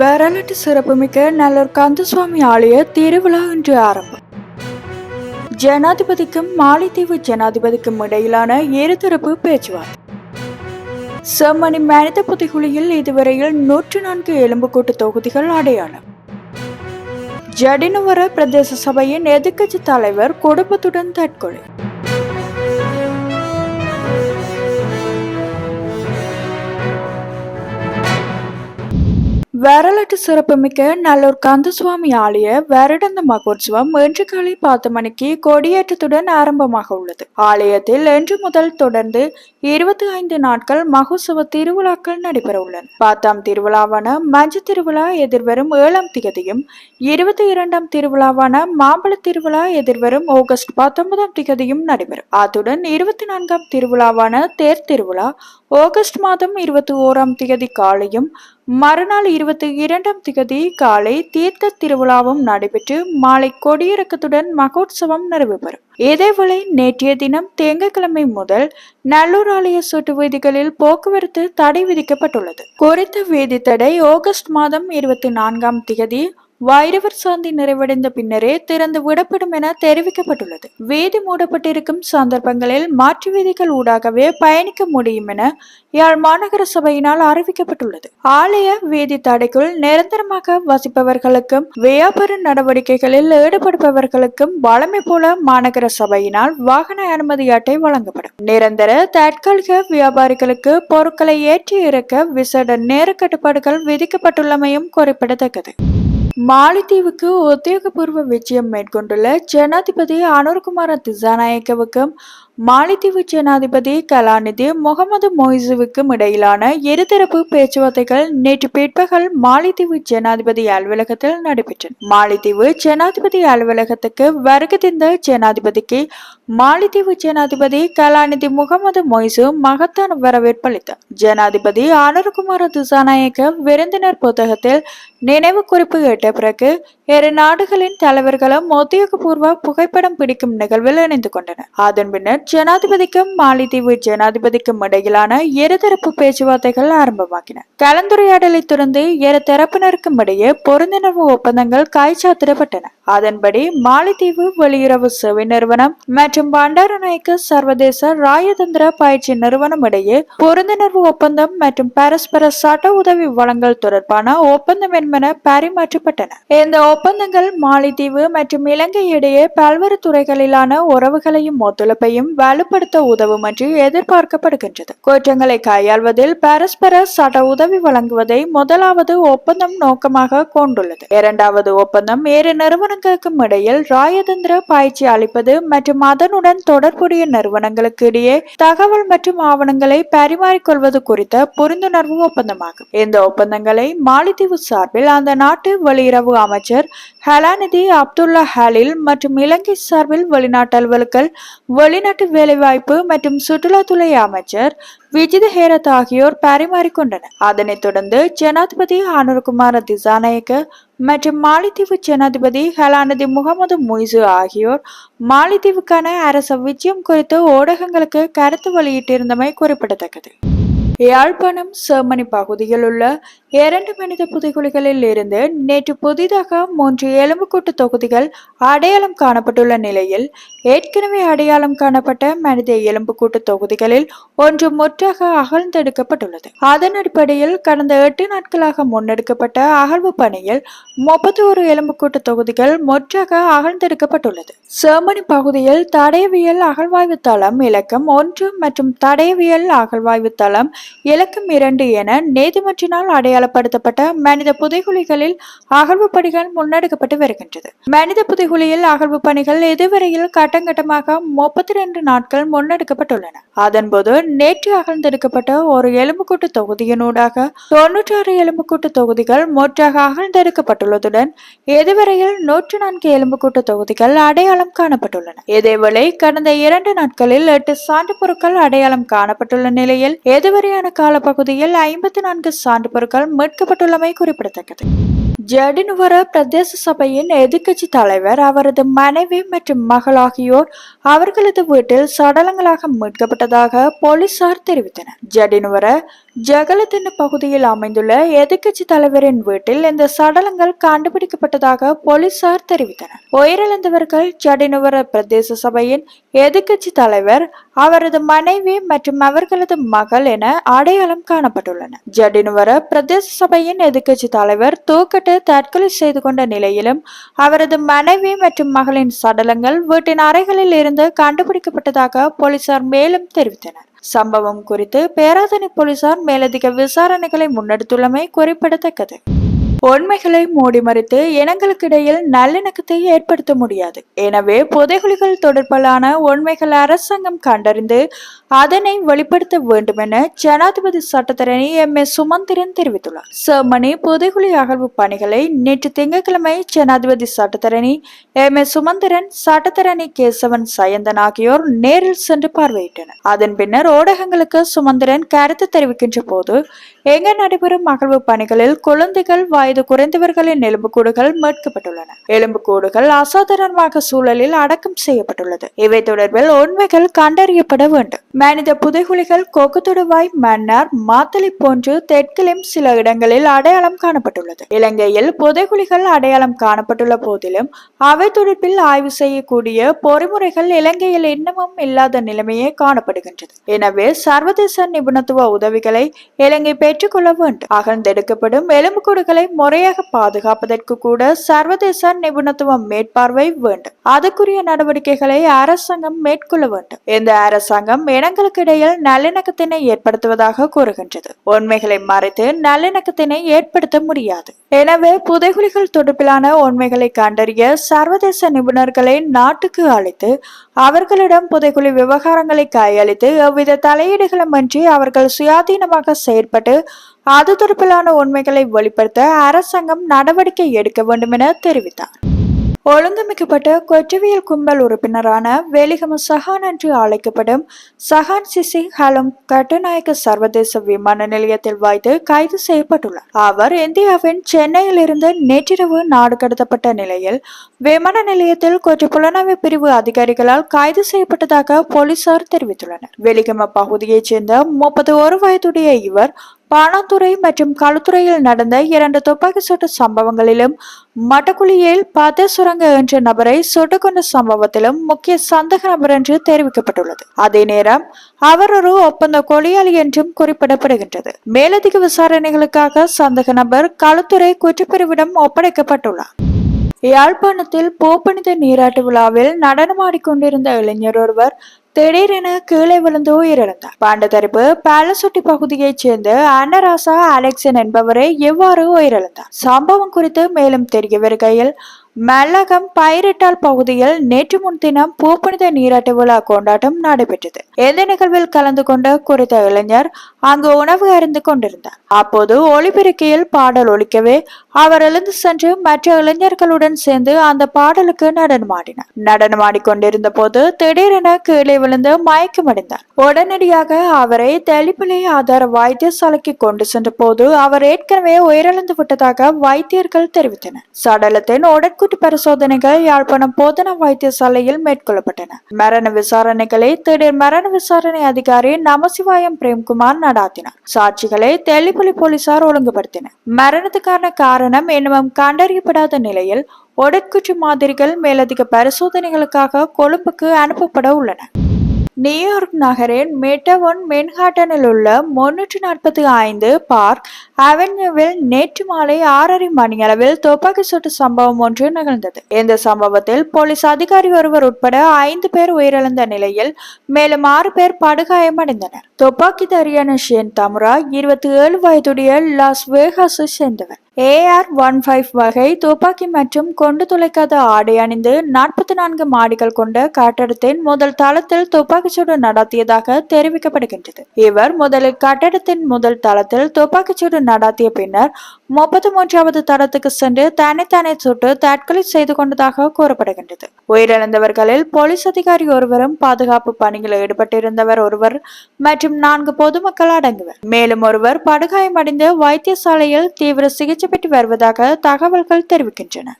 வரலாற்று சிறப்புமிக்க நல்லூர் கந்தசுவாமி ஆலய திருவிழா இன்று ஆரம்பம். ஜனாதிபதிக்கும் மாலைத்தீவு ஜனாதிபதிக்கும் இடையிலான இருதரப்பு பேச்சுவார்த்தை. செம்மணி மனித புதைகுழியில் இதுவரையில் நூற்று நான்கு எலும்புக்கூட்டு தொகுதிகள் அடையாளம். ஜடினுவர பிரதேச சபையின் எதிர்க்கட்சி தலைவர் குடும்பத்துடன் தற்கொலை. வரலாற்று சிறப்புமிக்க நல்லூர் கந்தசுவாமி ஆலய வருடந்த மகோத்சவம் இன்று காலை பத்து மணிக்கு கொடியேற்றத்துடன் ஆரம்பமாக உள்ளது. ஆலயத்தில் இன்று முதல் தொடர்ந்து இருபத்தி ஐந்து நாட்கள் மகோத்சவ திருவிழாக்கள் நடைபெற உள்ளன. பத்தாம் திருவிழாவான மஞ்ச திருவிழா எதிர்வரும் ஏழாம் திகதியும் இருபத்தி இரண்டாம் திருவிழாவான மாம்பழ திருவிழா எதிர்வரும் ஆகஸ்ட் பத்தொன்பதாம் திகதியும் நடைபெறும். அத்துடன் இருபத்தி நான்காம் திருவிழாவான தேர் திருவிழா ஆகஸ்ட் மாதம் இருபத்தி ஓராம் திகதி காலையும் மறுநாள் இருபத்தி இரண்டாம் திகதி காலை தீர்த்த திருவிழாவும் நடைபெற்று மாலை கொடியிறக்கத்துடன் மகோத்சவம் நிறைவு பெறும் இதேவேளை நேற்றைய தினம் திங்கட்கிழமை முதல் நல்லூர் ஆலய சொட்டு வீதிகளில் போக்குவரத்து தடை விதிக்கப்பட்டுள்ளது. குறித்த வீதி தடை ஆகஸ்ட் மாதம் இருபத்தி நான்காம் திகதி வைரவர் சாந்தி நிறைவடைந்த பின்னரே திறந்து விடப்படும் என தெரிவிக்கப்பட்டுள்ளது. வீதி மூடப்பட்டிருக்கும் சந்தர்ப்பங்களில் மாற்று வீதிகள் ஊடாகவே பயணிக்க முடியும் என யாழ் மாநகர சபையினால் அறிவிக்கப்பட்டுள்ளது. ஆலய வேதி தடைக்குள் நிரந்தரமாக வசிப்பவர்களுக்கும் வியாபார நடவடிக்கைகளில் ஈடுபடுபவர்களுக்கும் வளமை போல மாநகர சபையினால் வாகன அனுமதி அட்டை வழங்கப்படும். நிரந்தர தற்காலிக வியாபாரிகளுக்கு பொருட்களை ஏற்றி இறக்க விசேட நேர கட்டுப்பாடுகள் விதிக்கப்பட்டுள்ளமையும் குறிப்பிடத்தக்கது. மாலத்தீவுக்கு உத்தியோகபூர்வ விஜயம் மேற்கொண்டுள்ள ஜனாதிபதி அனுர்குமார திசாநாயக்கவுக்கும் மாலைத்தீவு ஜனாதிபதி கலாநிதி முகமது மொய்சுவுக்கும் இடையிலான இருதரப்பு பேச்சுவார்த்தைகள் நேற்று பிற்பகல் மாலைத்தீவு ஜனாதிபதி அலுவலகத்தில் நடைபெற்றன மாலைத்தீவு ஜனாதிபதி அலுவலகத்துக்கு வருகை தந்த ஜனாதிபதிக்கு மாலைத்தீவு ஜனாதிபதி கலாநிதி முகமது மொய்சு மகத்தான வரவேற்பு அளித்தார். ஜனாதிபதி அனுர்குமார திசாநாயக்க விருந்தினர் புத்தகத்தில் நினைவு குறிப்பு கேட்ட பிறகு இரு நாடுகளின் தலைவர்களும் உத்தியோகபூர்வ புகைப்படம் பிடிக்கும் நிகழ்வில் இணைந்து கொண்டனர். அதன் பின்னர் ஜனாதிபதிக்கும் மாலிதீவு ஜனாதிபதிக்கும் இடையிலான இருதரப்பு பேச்சுவார்த்தைகள் ஆரம்பமாகின. கலந்துரையாடலை தொடர்ந்து இரு தரப்பினருக்கும் இடையே பொருந்துணர்வு ஒப்பந்தங்கள் கைச்சாத்திடப்பட்டன. அதன்படி மாலைத்தீவு வெளியுறவு சேவை நிறுவனம் மற்றும் பண்டாரநாயக்க சர்வதேச ராயதந்திர பயிற்சி நிறுவனம் இடையே புரிந்துணர்வு ஒப்பந்தம் மற்றும் பரஸ்பர சட்ட உதவி வழங்கல் தொடர்பான ஒப்பந்தம் என்பன பரிமாற்றப்பட்டன. இந்த ஒப்பந்தங்கள் மாலைத்தீவு மற்றும் இலங்கை இடையே பல்வேறு துறைகளிலான உறவுகளையும் ஒத்துழைப்பையும் வலுப்படுத்த உதவும் என்று எதிர்பார்க்கப்படுகின்றது. குற்றங்களை கையாள்வதில் பரஸ்பர சட்ட உதவி வழங்குவதை முதலாவது ஒப்பந்தம் நோக்கமாக கொண்டுள்ளது. இரண்டாவது ஒப்பந்தம் இரு நிறுவனங்களுக்கும் இடையில் ராயதந்திர பயிற்சி அளிப்பது மற்றும் அதனுடன் தொடர்புடைய நிறுவனங்களுக்கு இடையே தகவல் மற்றும் ஆவணங்களை பரிமாறிக்கொள்வது குறித்த புரிந்துணர்வு ஒப்பந்தமாகும். இந்த ஒப்பந்தங்களை மாலைத்தீவு சார்பில் அந்த நாட்டு வெளியுறவு அமைச்சர் ஹலாநிதி அப்துல்லா ஹலில் மற்றும் இலங்கை சார்பில் வெளிநாட்டு அலுவல்கள் வெளிநாட்டு வேலைவாய்ப்பு மற்றும் சுற்றுலாத்துறை அமைச்சர் விஜித ஹேரத் ஆகியோர் பரிமாறிக்கொண்டனர். அதனைத் தொடர்ந்து ஜனாதிபதி அனுர்குமார திசாநாயக்க மற்றும் மாலைத்தீவு ஜனாதிபதி ஹலாநிதி முகமது மொய்சு ஆகியோர் மாலைத்தீவுக்கான அரச விஜயம் குறித்து ஊடகங்களுக்கு கருத்து வெளியிட்டிருந்தமை குறிப்பிடத்தக்கது. யாழ்ப்பாணம் சேமணி பகுதியில் உள்ள இரண்டு மனித புதைகுழிகளில் இருந்து நேற்று புதிதாக மூன்று எலும்புக்கூட்டு தொகுதிகள் அடையாளம் காணப்பட்டுள்ள நிலையில் ஏற்கனவே அடையாளம் காணப்பட்ட மனித எலும்புக்கூட்டு தொகுதிகளில் ஒன்று முற்றாக அகழ்ந்தெடுக்கப்பட்டுள்ளது. அதன் அடிப்படையில் கடந்த எட்டு நாட்களாக முன்னெடுக்கப்பட்ட அகழ்வு பணியில் முப்பத்தி ஒரு எலும்புக்கூட்டு தொகுதிகள் முற்றாக அகழ்ந்தெடுக்கப்பட்டுள்ளது. சேமணி பகுதியில் தடயவியல் அகழ்வாய்வு தளம் இலக்கம் ஒன்று மற்றும் தடயவியல் அகழ்வாய்வு தளம் இலக்கம் இரண்டு என நீதிமன்றினால் அடையாளப்படுத்தப்பட்ட மனித புதைகுழிகளில் அகழ்வு பணிகள் முன்னெடுக்கப்பட்டு வருகின்றது. மனித புதைகுழியில் அகழ்வு பணிகள் இதுவரையில் கட்டங்கட்டமாக முப்பத்தி ரெண்டு நாட்கள் முன்னெடுக்கப்பட்டுள்ளன. அதன்போது நேற்று அகழ்ந்தெடுக்கப்பட்ட ஒரு எலும்புக்கூட்டு தொகுதியினூடாக தொன்னூற்றி ஆறு எலும்புக்கூட்டு தொகுதிகள் முற்றாக அகழ்ந்தெடுக்கப்பட்டுள்ளதுடன் இதுவரையில் நூற்று நான்கு எலும்புக்கூட்டு தொகுதிகள் அடையாளம் காணப்பட்டுள்ளன. இதேவேளை கடந்த இரண்டு நாட்களில் எட்டு சான்று பொருட்கள் அடையாளம் காணப்பட்டுள்ள நிலையில் இதுவரையான காலப்பகுதியில் ஐம்பத்தி நான்கு சான்று பொருட்கள் மீட்கப்பட்டுள்ளமை குறிப்பிடத்தக்கது. ஜடினுவர பிரதேச சபையின் எதிர்க்கட்சி தலைவர் அவரது மனைவி மற்றும் மகள் ஆகியோர் அவர்களது வீட்டில் சடலங்களாக மீட்கப்பட்டதாக போலீசார் தெரிவித்தனர். ஜடினுவர ஜகலத்தின் பகுதியில் அமைந்துள்ள எதிர்க்கட்சி தலைவரின் வீட்டில் இந்த சடலங்கள் கண்டுபிடிக்கப்பட்டதாக போலீசார் தெரிவித்தனர். உயிரிழந்தவர்கள் ஜடினுவர பிரதேச சபையின் எதிர்க்கட்சி தலைவர் அவரது மனைவி மற்றும் அவர்களது மகள் என அடையாளம் காணப்பட்டுள்ளன ஜடினுவர பிரதேச சபையின் எதிர்க்கட்சி தலைவர் தூக்கட்டு தற்கொலை செய்து கொண்ட நிலையிலும் அவரது மனைவி மற்றும் மகளின் சடலங்கள் வீட்டின் அறைகளில் இருந்து கண்டுபிடிக்கப்பட்டதாக போலீசார் மேலும் தெரிவித்தனர். சம்பவம் குறித்து பேராதனை போலீசார் மேலதிக விசாரணைகளை முன்னெடுத்துள்ளமை குறிப்பிடத்தக்கது. உண்மைகளை மூடி மறைத்து இனங்களுக்கிடையில் நல்லிணக்கத்தை ஏற்படுத்த முடியாது. எனவே புதைகுலிகள் தொடர்பிலான உண்மைகள் அரசாங்கம் கண்டறிந்து அதனை வெளிப்படுத்த வேண்டும் என ஜனாதிபதி சட்டத்தரணி எம். ஏ சுமந்திரன் தெரிவித்துள்ளார். ஜெர்மனி புதைகுலி அகழ்வு பணிகளை நேற்று திங்கட்கிழமை ஜனாதிபதி சட்டத்தரணி எம். ஏ சுமந்திரன் சட்டத்தரணி கேசவன் சயந்தன் ஆகியோர் நேரில் சென்று பார்வையிட்டனர். அதன் பின்னர் ஊடகங்களுக்கு சுமந்திரன் கருத்து தெரிவிக்கின்ற போது எங்கு நடைபெறும் அகழ்வு பணிகளில் குழந்தைகள் வயது வயது குறைந்தவர்களின் எலும்புக்கூடுகள் மீட்கப்பட்டுள்ளன. எலும்புக்கூடுகள் அசாதாரணமாக சூழலில் அடக்கம் செய்யப்பட்டுள்ளது. இவை தொடர்பில் உண்மைகள் கண்டறியப்பட வேண்டும். மனித புதைகுலிகள் கொக்குத்துடுவாய் மன்னார் மாத்தளி போன்று தெற்கிலும் சில இடங்களில் அடையாளம் காணப்பட்டுள்ளது. இலங்கையில் புதைகுலிகள் அடையாளம் காணப்பட்டுள்ள போதிலும் அவை தொடர்பில் ஆய்வு செய்யக்கூடிய பொறிமுறைகள் இலங்கையில் இன்னமும் இல்லாத நிலைமையே காணப்படுகின்றது. எனவே சர்வதேச நிபுணத்துவ உதவிகளை இலங்கை பெற்றுக்கொள்ள வேண்டும். அகழ்ந்தெடுக்கப்படும் எலும்புக்கூடுகளை முறையாக பாதுகாப்பதற்கு கூட சர்வதேச நிபுணத்துவம் மேற்பார்வை வேண்டும். அதுக்குரிய நடவடிக்கைகளை அரசாங்கம் மேற்கொள்ள வேண்டும். இந்த அரசாங்கம் இனங்களுக்கு இடையில் நல்லிணக்கத்தினை ஏற்படுத்துவதாக கூறுகின்றது. உண்மைகளை மறைத்து நல்லிணக்கத்தினை ஏற்படுத்த முடியாது. எனவே புதைகுலிகள் தொடர்பிலான உண்மைகளை கண்டறிய சர்வதேச நிபுணர்களை நாட்டுக்கு அழைத்து அவர்களிடம் புதைகுலி விவகாரங்களை கையளித்து எவ்வித தலையீடுகளுமின்றி அவர்கள் சுயாதீனமாக செயற்பட்டு அது தொடர்பிலான உண்மைகளை வெளிப்படுத்த அரசாங்கம் நடவடிக்கை எடுக்க வேண்டும் என தெரிவித்தார். ஒழுங்கமைக்கப்பட்ட கொற்றவியல் கும்பல் உறுப்பினரான வேலிகம சஹான் என்று அழைக்கப்படும் சஹான் சிசி ஹலம் கட்டுநாயக்க சர்வதேச விமான நிலையத்தில் வைத்து கைது செய்யப்பட்டுள்ளார். அவர் இந்தியாவின் சென்னையில் இருந்து நேற்றிரவு நாடு கடத்தப்பட்ட நிலையில் விமான நிலையத்தில் கொற்ற புலனாய்வு பிரிவு அதிகாரிகளால் கைது செய்யப்பட்டதாக போலீசார் தெரிவித்துள்ளனர். வெலிகம பகுதியைச் சேர்ந்த முப்பது ஒரு வயதுடைய இவர் பானாத்துறை மற்றும் களுத்துறையில் நடந்த இரண்டு துப்பாக்கி சூட்டு சம்பவங்களிலும் மட்டக்குழியில் பத சுரங்க என்ற நபரை சுட்டுக் கொண்ட சம்பவத்திலும் முக்கிய சந்தக நபர் என்று தெரிவிக்கப்பட்டுள்ளது. அதே நேரம் அவர் ஒரு ஒப்பந்த கொலையாளி என்றும் குறிப்பிடப்படுகின்றது. மேலதிக விசாரணைகளுக்காக சந்தக நபர் களுத்துறை குற்றப்பிரிவிடம் ஒப்படைக்கப்பட்டுள்ளார். யாழ்ப்பாணத்தில் பூப்பணித நீராட்டு விழாவில் நடனமாடிக்கொண்டிருந்த இளைஞர் ஒருவர் திடீரென கீழே விழுந்து உயிரிழந்தார். பாண்டதரிப்பு பாலசொட்டி பகுதியைச் சேர்ந்த அன்னராசா அலெக்சன் என்பவரை எவ்வாறு உயிரிழந்தார். சம்பவம் குறித்து மேலும் தெரிய வருகையில் மல்லகம் பயிரிட்டால் பகுதியில் நேற்று முன்தினம் பூப்புனித நீராட்டு விழா கொண்டாட்டம் நடைபெற்றது. எந்த நிகழ்வில் கலந்து கொண்ட குறித்த இளைஞர் அங்கு உணவு அறிந்து கொண்டிருந்தார். அப்போது ஒளிபெருக்கையில் பாடல் ஒழிக்கவே அவர் எழுந்து சென்று மற்ற இளைஞர்களுடன் சேர்ந்து அந்த பாடலுக்கு நடனமாடினார். நடனமாடி கொண்டிருந்த போது திடீரென கீழே விழுந்து மயக்கமடைந்தார் உடனடியாக அவரை தெளிப்பிலை ஆதார வைத்தியசாலைக்கு கொண்டு சென்ற போது அவர் ஏற்கனவே உயிரிழந்து விட்டதாக வைத்தியர்கள் தெரிவித்தனர். சடலத்தின் உடற்கு முன்கூட்டி பரிசோதனைகள் யாழ்ப்பாணம் போதனா வைத்தியசாலையில் மேற்கொள்ளப்பட்டன. மரண விசாரணைகளை திடீர் மரண விசாரணை அதிகாரி நமசிவாயம் பிரேம்குமார் நடாத்தினார். சாட்சிகளை தெல்லிப்பள்ளி போலீசார் ஒழுங்குபடுத்தினர். மரணத்துக்கான காரணம் இன்னமும் கண்டறியப்படாத நிலையில் உடற்குற்று மாதிரிகள் மேலதிக பரிசோதனைகளுக்காக கொழும்புக்கு அனுப்பப்பட உள்ளன. நியூயார்க் நகரின் மெட்டவன் மென்ஹாட்டனில் உள்ள முன்னூற்றி நாற்பத்தி ஐந்து பார்க் அவென்யூவில் நேற்று மாலை ஆறரை மணியளவில் துப்பாக்கி சூட்டு சம்பவம் ஒன்று நிகழ்ந்தது. இந்த சம்பவத்தில் போலீஸ் அதிகாரி ஒருவர் உட்பட ஐந்து பேர் உயிரிழந்த நிலையில் மேலும் ஆறு பேர் படுகாயமடைந்தனர். துப்பாக்கிதாரியான ஷேன் தமுரா இருபத்தி ஏழு வயதுடைய லாஸ் வேகாஸை சேர்ந்தவர். ஏஆர் ஒன் ஃபைவ் வகை துப்பாக்கி மற்றும் கொண்டு துளைக்காத ஆடை அணிந்து நாற்பத்தி நான்கு மாடிகள் கொண்ட கட்டடத்தின் முதல் தளத்தில் துப்பாக்கிச்சூடு நடத்தியதாக தெரிவிக்கப்படுகின்றது. இவர் முதலில் கட்டடத்தின் முதல் தளத்தில் துப்பாக்கிச்சூடு நடாத்திய பின்னர் முப்பத்தி மூன்றாவது தடத்துக்கு சென்று தனித்தானே சுட்டு தற்கொலை செய்து கொண்டதாக கூறப்படுகின்றது. உயிரிழந்தவர்களில் போலீஸ் அதிகாரி ஒருவரும் பாதுகாப்பு பணியில் ஈடுபட்டிருந்தவர் ஒருவர் மற்றும் நான்கு பொதுமக்கள் அடங்குவர். மேலும் ஒருவர் படுகாயமடைந்து வைத்தியசாலையில் தீவிர சிகிச்சை பெற்று வருவதாக தகவல்கள் தெரிவிக்கின்றன.